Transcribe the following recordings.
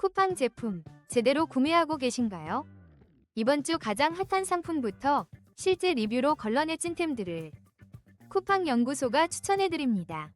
쿠팡 제품 제대로 구매하고 계신가요? 이번 주 가장 핫한 상품부터 실제 리뷰로 걸러내 찐템들을 쿠팡 연구소가 추천해드립니다.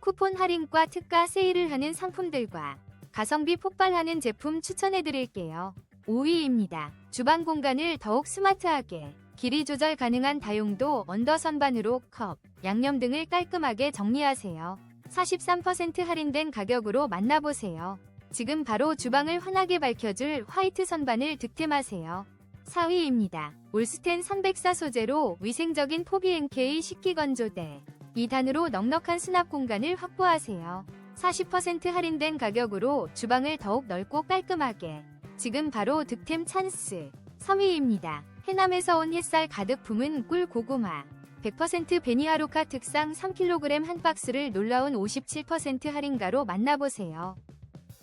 쿠폰 할인과 특가 세일을 하는 상품들과 가성비 폭발하는 제품 추천해드릴게요. 5위입니다. 주방 공간을 더욱 스마트하게 길이 조절 가능한 다용도 언더 선반으로 컵, 양념 등을 깔끔하게 정리하세요. 43% 할인된 가격으로 만나보세요. 지금 바로 주방을 환하게 밝혀줄 화이트 선반을 득템하세요. 4위입니다. 올스텐 304 소재로 위생적인 포비NK 식기 건조대. 2단으로 넉넉한 수납 공간을 확보하세요. 40% 할인된 가격으로 주방을 더욱 넓고 깔끔하게. 지금 바로 득템 찬스. 3위입니다. 해남에서 온 햇살 가득 품은 꿀 고구마. 100% 베니하루카 특상 3kg 한 박스를 놀라운 57% 할인가로 만나보세요.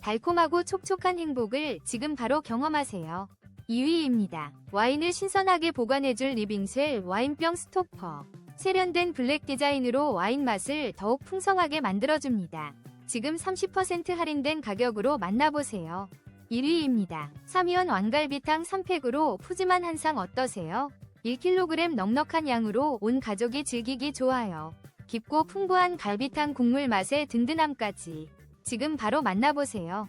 달콤하고 촉촉한 행복을 지금 바로 경험하세요. 2위입니다. 와인을 신선하게 보관해줄 리빙셀 와인병 스토퍼. 세련된 블랙 디자인으로 와인 맛을 더욱 풍성하게 만들어줍니다. 지금 30% 할인된 가격으로 만나보세요. 1위입니다. 삼이원 왕갈비탕 3팩으로 푸짐한 한 상 어떠세요? 1kg 넉넉한 양으로 온 가족이 즐기기 좋아요. 깊고 풍부한 갈비탕 국물 맛의 든든함까지 지금 바로 만나보세요.